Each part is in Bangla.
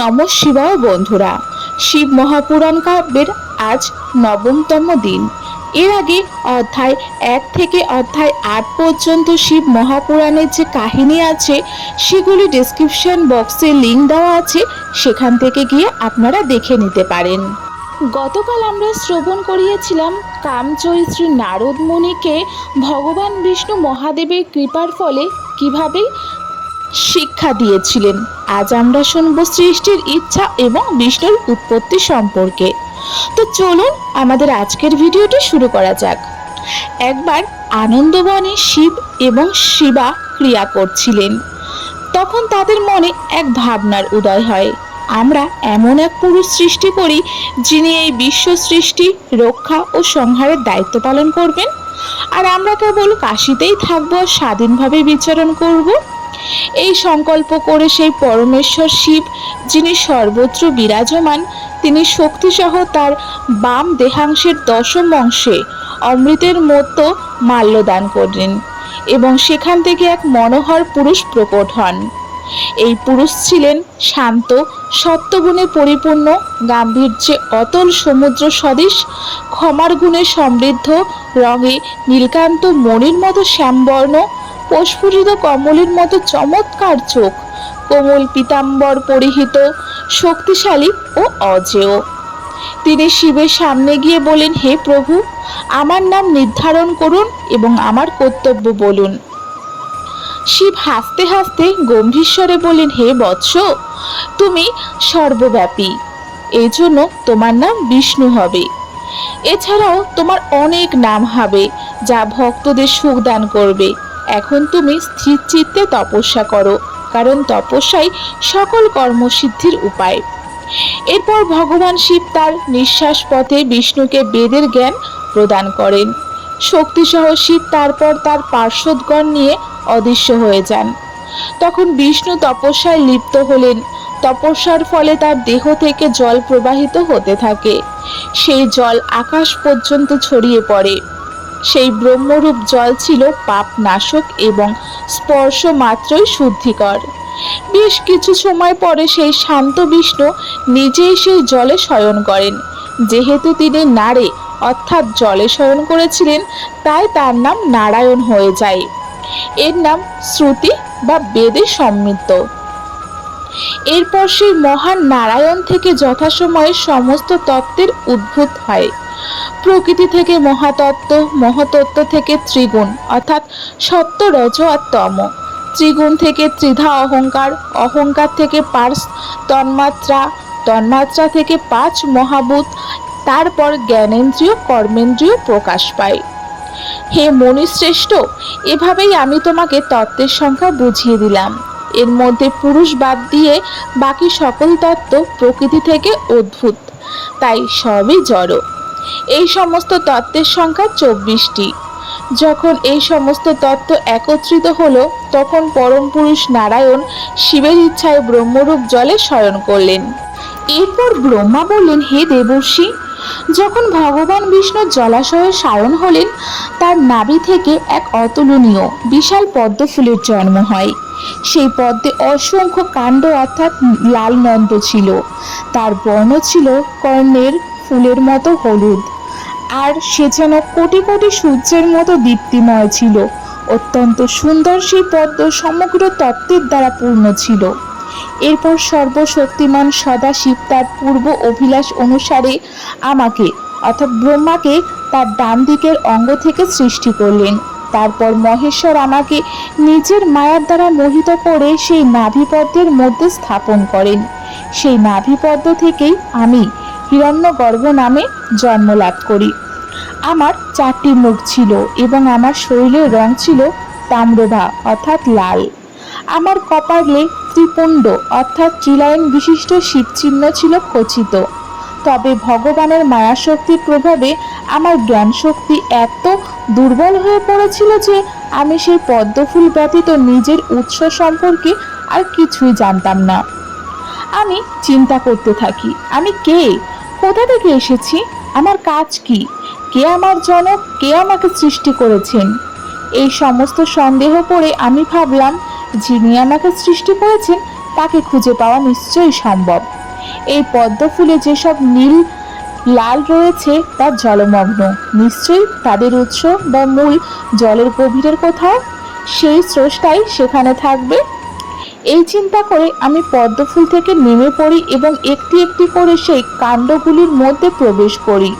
নম শিবায় বন্ধুরা। শিব মহাপুরাণ কাব্যের আজ নবমতম দিন। এর আগে অধ্যায় এক থেকে অধ্যায় আট পর্যন্ত শিব মহাপুরাণের যে কাহিনী আছে, সেগুলি ডেসক্রিপশন বক্সে লিঙ্ক দেওয়া আছে, সেখান থেকে গিয়ে আপনারা দেখে নিতে পারেন। গতকাল আমরা শ্রবণ করিয়েছিলাম কামজয়ী শ্রী নারদ মুনিকে ভগবান বিষ্ণু মহাদেবের কৃপার ফলে কীভাবে শিক্ষা দিয়েছিলেন। আজ আমরা শুনব সৃষ্টির ইচ্ছা এবং বিষ্ণুর উৎপত্তি সম্পর্কে। তো চলুন আমাদের আজকের ভিডিওটি শুরু করা যাক। একবার আনন্দবনে শিব এবং শিবা ক্রিয়া করছিলেন। তখন তাদের মনে এক ভাবনার উদয় হয়। আমরা এমন এক পুরুষ সৃষ্টি করি, যিনি এই বিশ্ব সৃষ্টি, রক্ষা ও সংহারের দায়িত্ব পালন করবেন। আর আমরা কেবল কাশিতেই থাকব স্বাধীনভাবে বিচরণ করব। এই সংকল্প করে সেই পরমেশ্বর শিব, যিনি সর্বত্র বিরাজমান, তিনি শক্তিসহ তার বাম দেহাংশের দশম অংশে অমৃতের মতো মাল্যদান করলেন এবং সেখান থেকে এক মনোহর পুরুষ প্রকট হন। এই পুরুষ ছিলেন শান্ত, সত্যগুণে পরিপূর্ণ, গাম্ভীর্যে অতল সমুদ্র সদৃশ, ক্ষমার গুণে সমৃদ্ধ, রঙে নীলকান্ত, মণির মতো শ্যামবর্ণ প্রস্ফুটিত কমলের মতো চমৎকার চোখ। কোমল পীতাম্বর পরিহিত, শক্তিশালী ও অজেয়। তিনি শিবের সামনে গিয়ে বলেন হে প্রভু, আমার নাম নির্ধারণ করুন এবং আমার কর্তব্য বলুন। শিব হাসতে হাসতে গম্ভীরস্বরে বলেন হে বৎস, তুমি সর্বব্যাপী। এই জন্য তোমার নাম বিষ্ণু হবে। এছাড়াও তোমার অনেক নাম হবে, যা ভক্তদের সুখ দান করবে। এখন তুমি স্থির চিত্তে তপস্যা করো, কারণ তপস্যাই সকল কর্মসিদ্ধির উপায়। এরপর ভগবান শিব তার নিঃশ্বাস পথে বিষ্ণুকে বেদের জ্ঞান প্রদান করেন। শক্তিসহ শিব তারপর তার পার্শ্বদগণ নিয়ে অদৃশ্য হয়ে যান। তখন বিষ্ণু তপস্যায় লিপ্ত হলেন। তপস্যার ফলে তার দেহ থেকে জল প্রবাহিত হতে থাকে। সেই জল আকাশ পর্যন্ত ছড়িয়ে পড়ে। সেই ব্রহ্মরূপ জল ছিল পাপ নাশক এবং স্পর্শ মাত্রই শুদ্ধিকর। বেশ কিছু সময় পরে সেই শান্ত বিষ্ণু নিজেই সেই জলে শয়ন করেন। যেহেতু তিনি নারে, অর্থাৎ জলে শয়ন করেছিলেন, তাই তার নাম নারায়ণ হয়ে যায়। এর নাম শ্রুতি বা বেদে সমৃদ্ধ। এরপর সেই মহান নারায়ণ থেকে যথাসময়ে সমস্ত তত্ত্বের উদ্ভূত হয়। প্রকৃতি থেকে মহাতত্ত্ব মহাতত্ত্ব থেকে ত্রিগুণ, অর্থাৎ সত্য রজ আর তম। ত্রিগুণ থেকে ত্রিধা অহংকার অহংকার থেকে পার্স, তন্মাত্রা তন্মাত্রা থেকে পাঁচ মহাভূত, তারপর জ্ঞানেন্দ্রিয়, কর্মেন্দ্রিয় প্রকাশ পায়। হে মণিশ্রেষ্ঠ, এভাবেই আমি তোমাকে তত্ত্বের সংখ্যা বুঝিয়ে দিলাম। এর মধ্যে পুরুষ বাদ দিয়ে বাকি সকল তত্ত্ব প্রকৃতি থেকে উদ্ভূত। তাই সবই জড়। এই সমস্ত তত্ত্বের সংখ্যা চব্বিশটি। যখন এই সমস্ত তত্ত্ব একত্রিত হলো, তখন পরম পুরুষ নারায়ণ শিবের ইচ্ছায় ব্রহ্মরূপ জলে শয়ন করলেন। এরপর ব্রহ্মা বললেন, হে দেবর্ষি, যখন ভগবান বিষ্ণু জলাশয়ে সায়ন হলেন, তার নাভি থেকে এক অতুলনীয় বিশাল পদ্ম ফুলের জন্ম হয়। সেই পদ্মে অসংখ্য কাণ্ড অর্থাৎ লাল নন্দ ছিল। তার বর্ণ ছিল কর্ণের ফুলের মতো হলুদ। আর সে যেন কোটি কোটি সূর্যের মতো দীপ্তিময় ছিল। অত্যন্ত সুন্দর সেই পদ্ম সমগ্র তত্ত্বের দ্বারা পূর্ণ ছিল। এরপর সর্বশক্তিমান সদাশিব তার পূর্ব অভিলাষ অনুসারে আমাকে অর্থাৎ ব্রহ্মাকে তার ডান দিকের অঙ্গ থেকে সৃষ্টি করলেন। তারপর মহেশ্বর আমাকে নিজের মায়ার দ্বারা মোহিত করে সেই নাভিপদ্মের মধ্যে স্থাপন করেন। সেই নাভিপদ্ম থেকেই আমি হিরণ্যগর্ভ নামে জন্ম লাভ করি। আমার চারটি মুখ ছিল এবং আমার শরীরের রং ছিল তাম্রভা, অর্থাৎ লাল। আমার কপালে ত্রিপুণ্ড, অর্থাৎ চিলায়ন বিশিষ্ট শিবচিহ্ন ছিল খচিত। তবে ভগবানের মায়াশক্তির প্রভাবে আমার জ্ঞান শক্তি এত দুর্বল হয়ে পড়েছিল যে আমি সেই পদ্মফুল ব্যতীত নিজের উৎস সম্পর্কে আর কিছুই জানতাম না। আমি চিন্তা করতে থাকি, আমি কে? কোথা থেকে এসেছি? আমার কাজ কি? কে আমার জনক? কে আমাকে সৃষ্টি করেছেন? এই সমস্ত সন্দেহ করে আমি ভাবলাম, যিনি আমাকে সৃষ্টি করেছেন, তাকে খুঁজে পাওয়া নিশ্চয়ই সম্ভব। এই পদ্ম ফুলে যেসব নীল, লাল রয়েছে, তা জলমগ্ন। নিশ্চয়ই তাদের উৎস বা মূল জলের গভীরের কোথাও? সেই স্রষ্টাই সেখানে থাকবে। এই চিন্তা করে আমি পদ্মফুল থেকে নেমে পড়ি এবং একটি একটি করে সেই কাণ্ডগুলির মধ্যে প্রবেশ করি।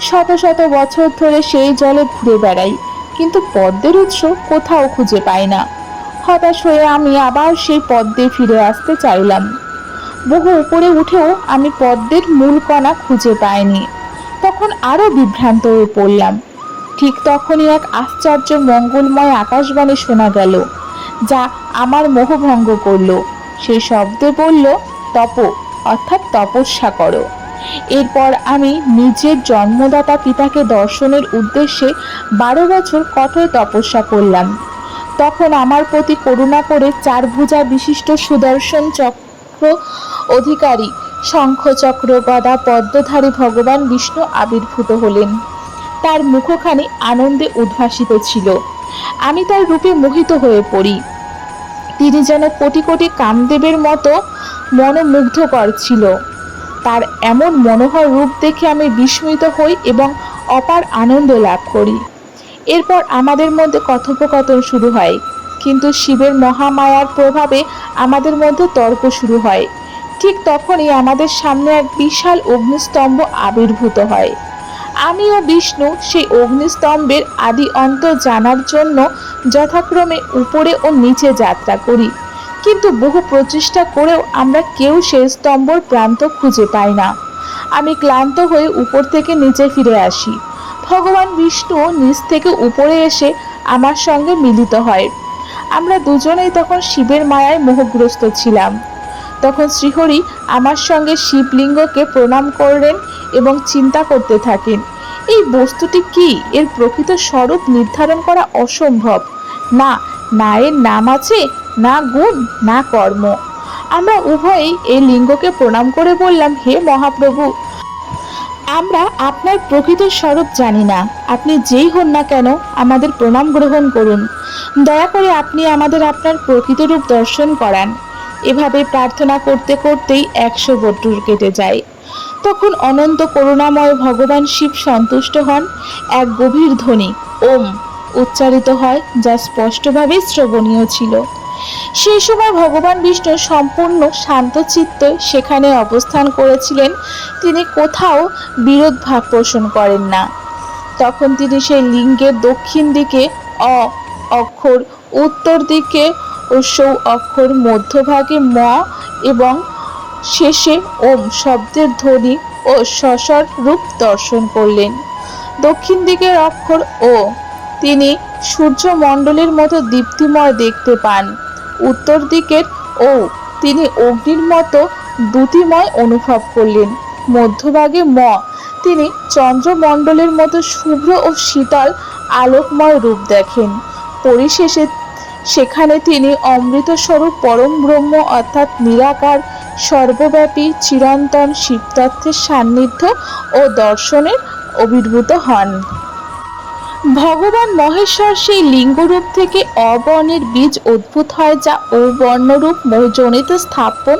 শত শত বছর ধরে সেই জলে ঘুরে বেড়াই, কিন্তু পদ্মের উৎস কোথাও খুঁজে পাই না। হতাশ হয়ে আমি আবার সেই পদ্মে ফিরে আসতে চাইলাম। বহু উপরে উঠেও আমি পদ্মের মূল কণা খুঁজে পাইনি। তখন আরও বিভ্রান্ত হয়ে পড়লাম। ঠিক তখনই এক আশ্চর্য মঙ্গলময় আকাশবাণী শোনা গেল। যা আমার মোহভঙ্গ করল। সেই শব্দে বলল, তপ, অর্থাৎ তপস্যা করো। এরপর আমি নিজের জন্মদাতা পিতাকে দর্শনের উদ্দেশ্যে বারো বছর কঠোর তপস্যা করলাম। তখন আমার প্রতি করুণা করে চার ভুজা বিশিষ্ট সুদর্শন চক্র অধিকারী শঙ্খচক্র গদা পদ্মধারী ভগবান বিষ্ণু আবির্ভূত হলেন। তার মুখখানি আনন্দে উদ্ভাসিত ছিল। আমি তার রূপে মোহিত হয়ে পড়ি। তিনি যেন কোটি কোটি কামদেবের মতো মনোমুগ্ধকর ছিল। তার এমন মনোহর রূপ দেখে আমি বিস্মিত হই এবং অপার আনন্দ লাভ করি। এরপর আমাদের মধ্যে কথোপকথন শুরু হয়। কিন্তু শিবের মহামায়ার প্রভাবে আমাদের মধ্যে তর্ক শুরু হয়। ঠিক তখনই আমাদের সামনে এক বিশাল অগ্নিস্তম্ভ আবির্ভূত হয়। আমি ও বিষ্ণু সেই অগ্নিস্তম্ভের আদি অন্ত জানার জন্য যথাক্রমে উপরে ও নিচে যাত্রা করি। কিন্তু বহু প্রচেষ্টা করেও আমরা কেউ সেই স্তম্ভর প্রান্ত খুঁজে পাই না। আমি ক্লান্ত হয়ে উপর থেকে নিচে ফিরে আসি। ভগবান বিষ্ণু নিচ থেকে উপরে এসে আমার সঙ্গে মিলিত হয়। আমরা দুজনেই তখন শিবের মায়ায় মোহগ্রস্ত ছিলাম। তখন শ্রীহরি আমার সঙ্গে শিবলিঙ্গকে প্রণাম করলেন এবং চিন্তা করতে থাকেন, এই বস্তুটি কি? এর প্রকৃত স্বরূপ নির্ধারণ করা অসম্ভব। না না এর নাম আছে, না গুণ, না কর্ম। আমরা উভয়েই এই লিঙ্গকে প্রণাম করে বললাম, হে মহাপ্রভু, আমরা আপনার প্রকৃত স্বরূপ জানি না। আপনি যেই হন না কেন, আমাদের প্রণাম গ্রহণ করুন। দয়া করে আপনি আমাদের আপনার প্রকৃত রূপ দর্শন করান। এভাবে প্রার্থনা করতে করতেই একশো বট্টুর কেটে যায়। তখন অনন্ত করুণাময় ভগবান শিব সন্তুষ্ট হন। এক গভীর ধ্বনি, ওম! উচ্চারিত হয়, যা স্পষ্টভাবে শ্রবণীয় ছিল। সেই সময় ভগবান বিষ্ণু সম্পূর্ণ শান্তচিত্ত সেখানে অবস্থান করেছিলেন। তিনি কোথাও বিরোধ ভাব পোষণ করেন না। তখন তিনি সেই লিঙ্গের দক্ষিণ দিকে অ, অক্ষর, উত্তর দিকে ও সৌ অক্ষর মধ্যভাগে ম এবং শেষে ওম শব্দের ধ্বনি ও সসর রূপ দর্শন করলেন। দক্ষিণ দিকের অক্ষর ও। তিনি সূর্যমণ্ডলের মতো দীপ্তিময় দেখতে পান। উত্তর দিকের ও। তিনি অগ্নির মতো দ্যুতিময় অনুভব করলেন। মধ্যভাগে ম। তিনি চন্দ্রমণ্ডলের মতো শুভ্র ও শীতল আলোকময় রূপ দেখেন। পরিশেষে সেখানে তিনি অমৃতস্বরূপ পরম ব্রহ্ম অর্থাৎ নিরাকার, সর্বব্যাপী, চিরন্তন শিবতত্ত্বের সান্নিধ্য ও দর্শনের অভিভূত হন। ভগবান মহেশ্বর সেই লিঙ্গরূপ থেকে অবর্ণের বীজ উদ্ভূত হয় যা অবর্ণরূপ জনিত স্থাপন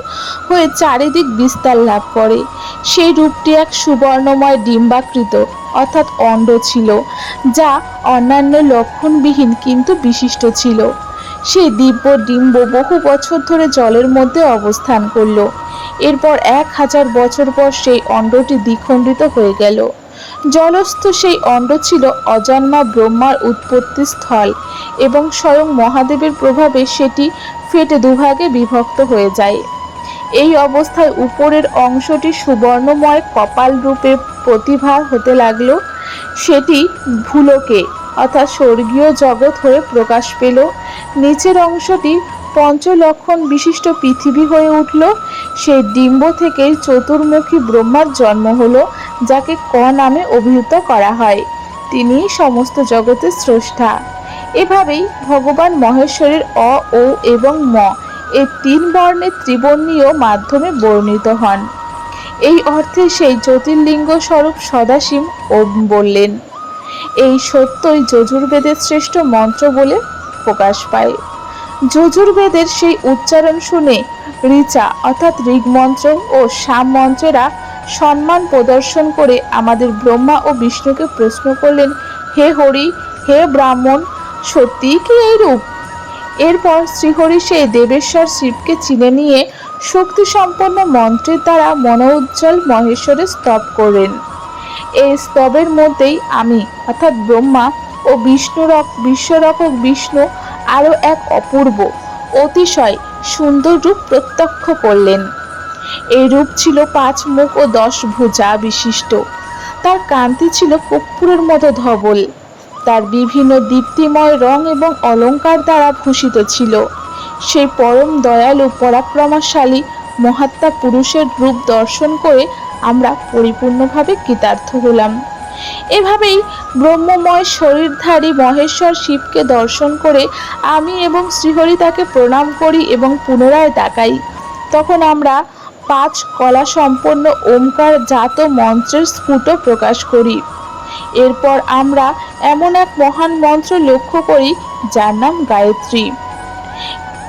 হয়ে চারিদিক বিস্তার লাভ করে। সেই রূপটি এক সুবর্ণময় ডিম্বাকৃত অর্থাৎ অণ্ড ছিল যা অন্যান্য লক্ষণবিহীন কিন্তু বিশিষ্ট ছিল। সেই দিব্য ডিম্ব বহু বছর ধরে জলের মধ্যে অবস্থান করল। এরপর এক হাজার বছর পর সেই অণ্ডটি দ্বিখণ্ডিত হয়ে গেল। জলস্থ সেই অণ্ড ছিল অজন্মা ব্রহ্মার উৎপত্তি স্থল এবং স্বয়ং মহাদেবের প্রভাবে সেটি ফেটে দুভাগে বিভক্ত হয়ে যায়। এই অবস্থায় উপরের অংশটি সুবর্ণময় কপাল রূপে প্রতিভা হতে লাগল। সেটি ভুলোকে অর্থাৎ স্বর্গীয় জগৎ হয়ে প্রকাশ পেল। নিচের অংশটি পঞ্চলক্ষণ বিশিষ্ট পৃথিবী হয়ে উঠল। সেই ডিম্ব থেকেই চতুর্মুখী ব্রহ্মার জন্ম হলো, যাকে ক নামে অভিহিত করা হয়। তিনি সমস্ত জগতের স্রষ্টা। এভাবেই ভগবান মহেশ্বরের অ, ও এবং ম এই তিন বর্ণের ত্রিবর্ণীয় মাধ্যমে বর্ণিত হন। এই অর্থে সেই জ্যোতির্লিঙ্গ স্বরূপ সদাশিব ওম বললেন এই সত্যই যজুর্বেদের শ্রেষ্ঠ মন্ত্র বলে প্রকাশ পায়। যজুর্বেদের সেই উচ্চারণ শুনে ঋচা অর্থাৎ ঋগমন্ত্র ও সাম মন্ত্রেরা সম্মান প্রদর্শন করে আমাদের ব্রহ্মা ও বিষ্ণুকে প্রশ্ন করলেন, হে হরি, হে ব্রাহ্মণ, সত্যিই কি এই রূপ এরপর শ্রীহরি সেই দেবেশ্বর শিবকে চিনে নিয়ে শক্তি সম্পন্ন মন্ত্রের দ্বারা মনোউজ্জ্বল মহেশ্বরের স্তব করেন এই স্তবের মধ্যেই আমি, অর্থাৎ ব্রহ্মা ও বিষ্ণুরক বিশ্বরকক বিষ্ণু আরও এক অপূর্ব, অতিশয় সুন্দর রূপ প্রত্যক্ষ করলেন। এই রূপ ছিল পাঁচ মুখ ও দশ ভুজা বিশিষ্ট। তার কান্তি ছিল কর্পূরের মতো ধবল। তার বিভিন্ন দীপ্তিময় রং এবং অলঙ্কার দ্বারা ভূষিত ছিল। সেই পরম দয়ালু, পরাক্রমশালী মহাত্মা পুরুষের রূপ দর্শন করে আমরা পরিপূর্ণভাবে কৃতার্থ হলাম। এভাবেই ব্রহ্মময় শরীরধারী মহেশ্বর শিবকে দর্শন করে আমি এবং শ্রীহরি তাকে প্রণাম করি এবং পুনরায় তাকাই। তখন আমরা পাঁচ কলা সম্পন্ন ওমকার জাত মন্ত্রের স্ফুট প্রকাশ করি। এরপর আমরা এমন এক মহান মন্ত্র লক্ষ্য করি, যার নাম গায়ত্রী।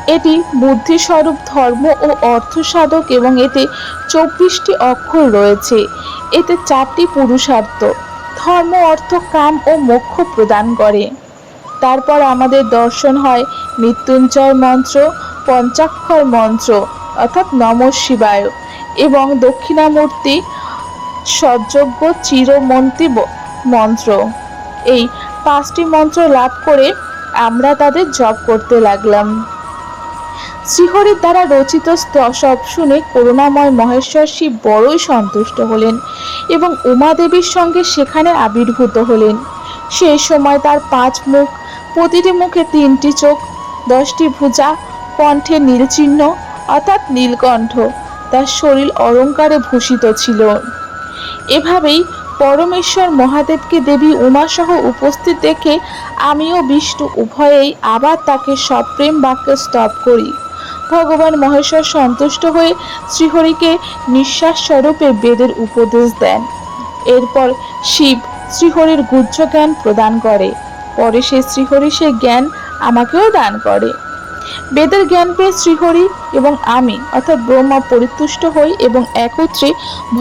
এটি বুদ্ধিস্বরূপ ধর্ম ও অর্থ সাধক এবং এতে চব্বিশটি অক্ষর রয়েছে। এতে চারটি পুরুষার্থ। ধর্ম, অর্থ, কাম ও মোক্ষ প্রদান করে। তারপর আমাদের দর্শন হয় মৃত্যুঞ্জয় মন্ত্র, পঞ্চাক্ষর মন্ত্র, অর্থাৎ নম শিবায় এবং দক্ষিণামূর্তি সযোগ্য চিরমন্ত্রী মন্ত্র। এই পাঁচটি মন্ত্র লাভ করে আমরা তাদের জপ করতে লাগলাম। শ্রীহরির দ্বারা রচিত সব শুনে করুণাময় মহেশ্বর শিব বড়ই সন্তুষ্ট হলেন এবং উমাদেবীর সঙ্গে সেখানে আবির্ভূত হলেন। সেই সময় তার পাঁচ মুখ, প্রতিটি মুখে তিনটি চোখ, দশটি ভুজা, কণ্ঠে নীলচিহ্ন, অর্থাৎ নীলকণ্ঠ। তার শরীর অলঙ্কারে ভূষিত ছিল। এভাবেই পরমেশ্বর মহাদেবকে দেবী উমাসহ উপস্থিত দেখে আমিও বিষ্ণু উভয়েই আবার তাকে সপ্রেম বাক্যে স্তব করি। ভগবান মহেশ্বর সন্তুষ্ট হয়ে শ্রীহরিকে নিঃশ্বাস স্বরূপে বেদের উপদেশ দেন। এরপর শিব শ্রীহরির গুহ্য জ্ঞান প্রদান করে। পরে সে শ্রীহরি সে জ্ঞান আমাকেও দান করে। বেদের জ্ঞান পেয়ে শ্রীহরি এবং আমি অর্থাৎ ব্রহ্মা পরিতুষ্ট হই এবং একত্রে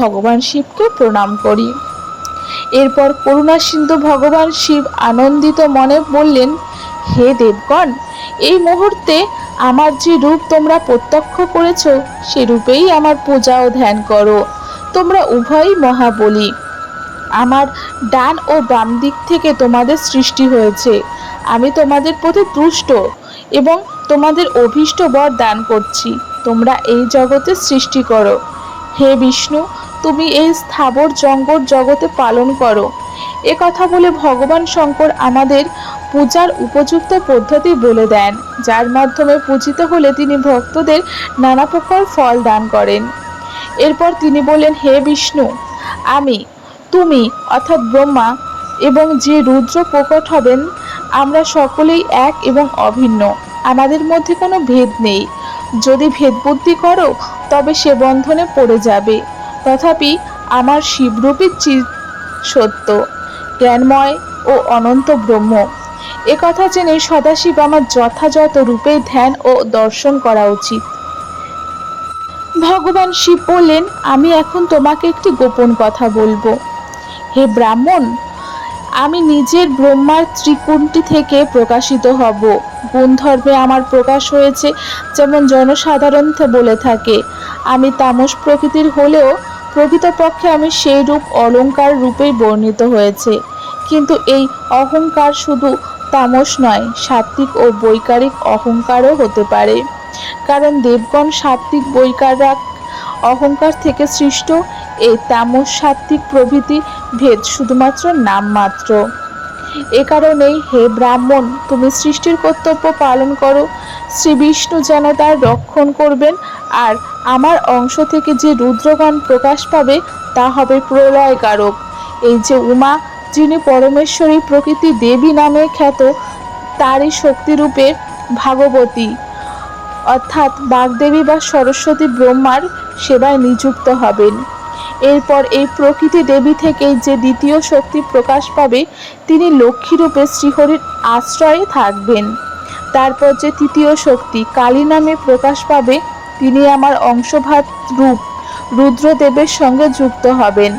ভগবান শিবকে প্রণাম করি। এরপর করুণা সিন্ধু ভগবান শিব আনন্দিত মনে বললেন, হে দেবগণ, এই মুহূর্তে আমার যে রূপ তোমরা প্রত্যক্ষ করেছ সে রূপেই আমার পূজা ও ধ্যান করো। তোমরা উভয়ই মহাবলী। আমার ডান ও বাম দিক থেকে তোমাদের সৃষ্টি হয়েছে। আমি তোমাদের প্রতি তুষ্ট এবং তোমাদের অভীষ্ট বর দান করছি। তোমরা এই জগতে সৃষ্টি করো। হে বিষ্ণু, তুমি এই স্থাবর জঙ্গল জগতে পালন করো। এ কথা বলে ভগবান শঙ্কর আমাদের পূজার উপযুক্ত পদ্ধতি বলে দেন, যার মাধ্যমে পূজিত হলে তিনি ভক্তদের নানা প্রকার ফল দান করেন। এরপর তিনি বললেন, হে বিষ্ণু, আমি, তুমি অর্থাৎ ব্রহ্মা এবং যে রুদ্র প্রকট হবেন, আমরা সকলেই এক এবং অভিন্ন। আমাদের মধ্যে কোনো ভেদ নেই। যদি ভেদ বুদ্ধি করো, তবে সে বন্ধনে পড়ে যাবে। তথাপি আমার শিবরূপী চিত সত্য, জ্ঞানময় ও অনন্ত ব্রহ্ম। এ কথা জেনে সদাশিব আমার যথাযথ রূপে ধ্যান ও দর্শন করা উচিত। ভগবান শিব বললেন, আমি এখন তোমাকে একটি গোপন কথা বলব। হে ব্রাহ্মণ, আমি নিজের ব্রহ্মার ত্রিকুণটি থেকে প্রকাশিত হব। গুণধর্মে আমার প্রকাশ হয়েছে, যেমন জনসাধারণ বলে থাকে। আমি তামস প্রকৃতির হলেও প্রকৃতপক্ষে আমি সেই রূপ অলংকার রূপেই বর্ণিত হয়েছে। কিন্তু এই অহংকার শুধু তামস নয়, সাত্ত্বিক ও বৈকারিক অহংকারও হতে পারে। কারণ দেবগণ সাত্ত্বিক, বৈকারিক অহংকার থেকে সৃষ্ট এই তামস সাত্ত্বিক প্রভৃতি ভেদ শুধুমাত্র নামমাত্র। এ কারণেই হে ব্রাহ্মণ, তুমি সৃষ্টির কর্তব্য পালন করো। শ্রী বিষ্ণু যেন তার রক্ষণ করবেন, আর আমার অংশ থেকে যে রুদ্রগণ প্রকাশ পাবে, তা হবে প্রলয়কারক। এই যে উমা যিনি পরমেশ্বরী প্রকৃতি দেবী নামে খ্যাত, তারই শক্তিরূপে ভাগবতী। অর্থাৎ বাগদেবী বা সরস্বতী ব্রহ্মার সেবায় নিযুক্ত হবেন। এরপর এই প্রকৃতি দেবী থেকে যে দ্বিতীয় শক্তি প্রকাশ পাবে, তিনি লক্ষ্মীরূপে শ্রীহরির আশ্রয়ে থাকবেন। তারপর যে তৃতীয় শক্তি কালী নামে প্রকাশ পাবে, তিনি আমার অংশভাত রূপ, রুদ্রদেবের সঙ্গে যুক্ত হবেন।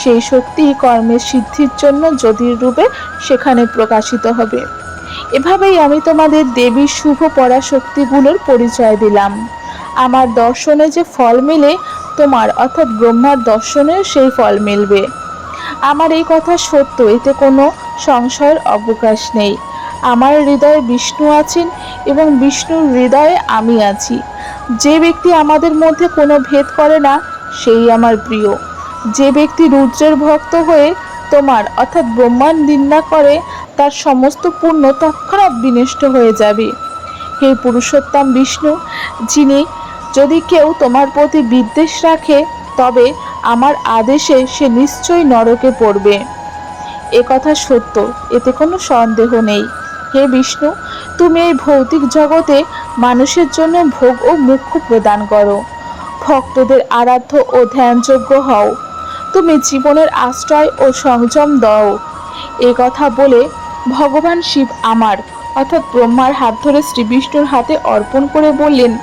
সেই শক্তি কর্মের সিদ্ধির জন্য যদির রূপে সেখানে প্রকাশিত হবে। এভাবেই আমি তোমাদের দেবীর শুভ পরাশক্তিগুলোর পরিচয় দিলাম। আমার দর্শনে যে ফল মিলে, তোমার অর্থাৎ ব্রহ্মার দর্শনেও সেই ফল মিলবে। আমার এই কথা সত্য, এতে কোনো সংশয়ের অবকাশ নেই। আমার হৃদয়ে বিষ্ণু আছেন এবং বিষ্ণুর হৃদয়ে আমি আছি। যে ব্যক্তি আমাদের মধ্যে কোনো ভেদ করে না, সেই আমার প্রিয়। যে ব্যক্তি রুদ্রের ভক্ত হয়ে তোমার অর্থাৎ ব্রহ্মাণ্ড নিন্দা করে, তার সমস্ত পুণ্য তৎক্ষণাৎ বিনষ্ট হয়ে যাবে। হে পুরুষোত্তম বিষ্ণু, যিনি যদি কেউ তোমার প্রতি বিদ্বেষ রাখে, তবে আমার আদেশে সে নিশ্চয়ই নরকে পড়বে। এ কথা সত্য, এতে কোনো সন্দেহ নেই। হে বিষ্ণু, তুমি এই ভৌতিক জগতে মানুষের জন্য ভোগ ও মুখ্য প্রদান করো। ভক্তদের আরাধ্য ও ধ্যানযোগ্য হও। তুমি জীবনের আশ্রয় ও সংযম দাও। এ কথা বলে ভগবান শিব আমার, অর্থাৎ ব্রহ্মার হাত ধরে শ্রী বিষ্ণুর হাতে অর্পণ করে বললেন,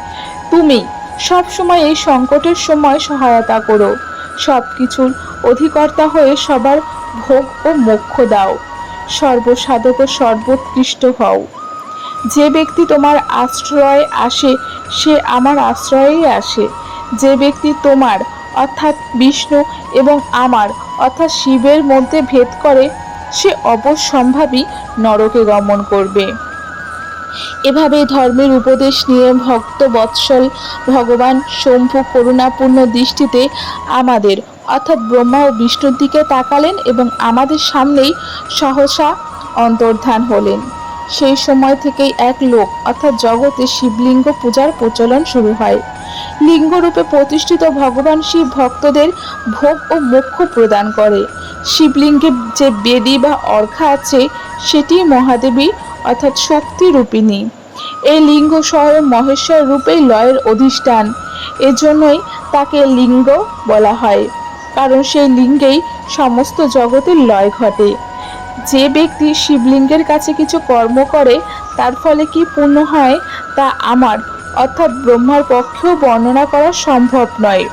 তুমি সব সময় এই সংকটের সময় সহায়তা করো। সব কিছুর অধিকর্তা হয়ে সবার ভোগ ও মোক্ষ দাও। সর্বসাধক সর্বোৎকৃষ্ট হও। যে ব্যক্তি তোমার আশ্রয়ে আসে, সে আমার আশ্রয়েই আসে। যে ব্যক্তি তোমার অর্থাৎ বিষ্ণু এবং আমার, অর্থাৎ শিবের মধ্যে ভেদ করে, সে অবশ্যম্ভাবী নরকে গমন করবে। এভাবে ধর্মের উপদেশ নিয়ে ভক্ত বৎসল ভগবান শম্ভু করুণাপূর্ণ দৃষ্টিতে আমাদের, অর্থাৎ ব্রহ্মা ও বিষ্ণুর দিকে তাকালেন এবং আমাদের সামনেই সহসা অন্তর্ধান হলেন। সেই সময় থেকেই এক লোক, অর্থাৎ জগতে শিবলিঙ্গ পূজার প্রচলন শুরু হয়। লিঙ্গরূপে প্রতিষ্ঠিত ভগবান শিব ভক্তদের ভোগ ও মোক্ষ প্রদান করে। শিবলিঙ্গে যে বেদি বা অর্ঘা আছে, সেটি মহাদেবী, অর্থাৎ শক্তি রূপিণী এই লিঙ্গ স্বয়ং মহেশ্বর রূপেই লয়ের অধিষ্ঠান। এজন্যই তাকে লিঙ্গ বলা হয়, কারণ সেই লিঙ্গেই সমস্ত জগতের লয় ঘটে। যে ব্যক্তি শিবলিঙ্গের কাছে কিছু কর্ম করে, তার ফলে কি পূর্ণ হয় তা আমার, অর্থাৎ ব্রহ্মার পক্ষেও বর্ণনা করা সম্ভব নয়।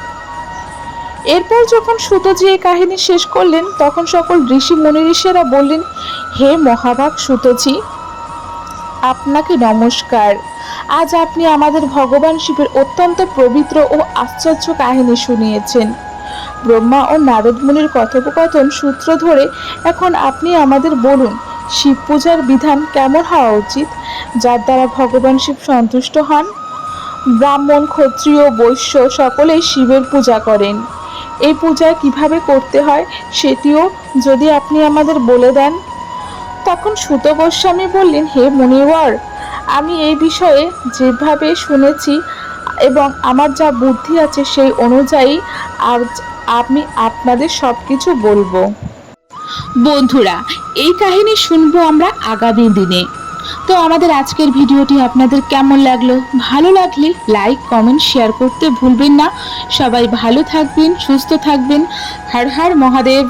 এরপর যখন সুতজি এই কাহিনী শেষ করলেন, তখন সকল ঋষি মুনি ঋষিরা বললেন, হে মহাভাগ সুতজি, আপনাকে নমস্কার। আজ আপনি আমাদের ভগবান শিবের অত্যন্ত পবিত্র ও আশ্চর্য কাহিনী শুনিয়েছেন। ব্রহ্মা ও নারদ মুনির কথোপকথন সূত্র ধরে এখন আপনি আমাদের বলুন শিব পূজার বিধান কেমন হওয়া উচিত, যার দ্বারা ভগবান শিব সন্তুষ্ট হন? ব্রাহ্মণ, ক্ষত্রিয়, বৈশ্য সকলেই শিবের পূজা করেন। এই পূজা কীভাবে করতে হয় সেটিও যদি আপনি আমাদের বলে দেন। তখন সুত গোস্বামী বললেন, হে মুনিওয়ার, আমি এই বিষয়ে যেভাবে শুনেছি এবং আমার যা বুদ্ধি আছে সেই অনুযায়ী আজ আমি আপনাদের সব কিছু বলব। বন্ধুরা, এই কাহিনী শুনব আমরা আগামী দিনে। তো আমাদের আজকের ভিডিওটি আপনাদের কেমন লাগল? ভালো লাগলে লাইক, কমেন্ট, শেয়ার করতে ভুলবেন না। সবাই ভালো থাকবেন, সুস্থ থাকবেন। হর হর মহাদেব।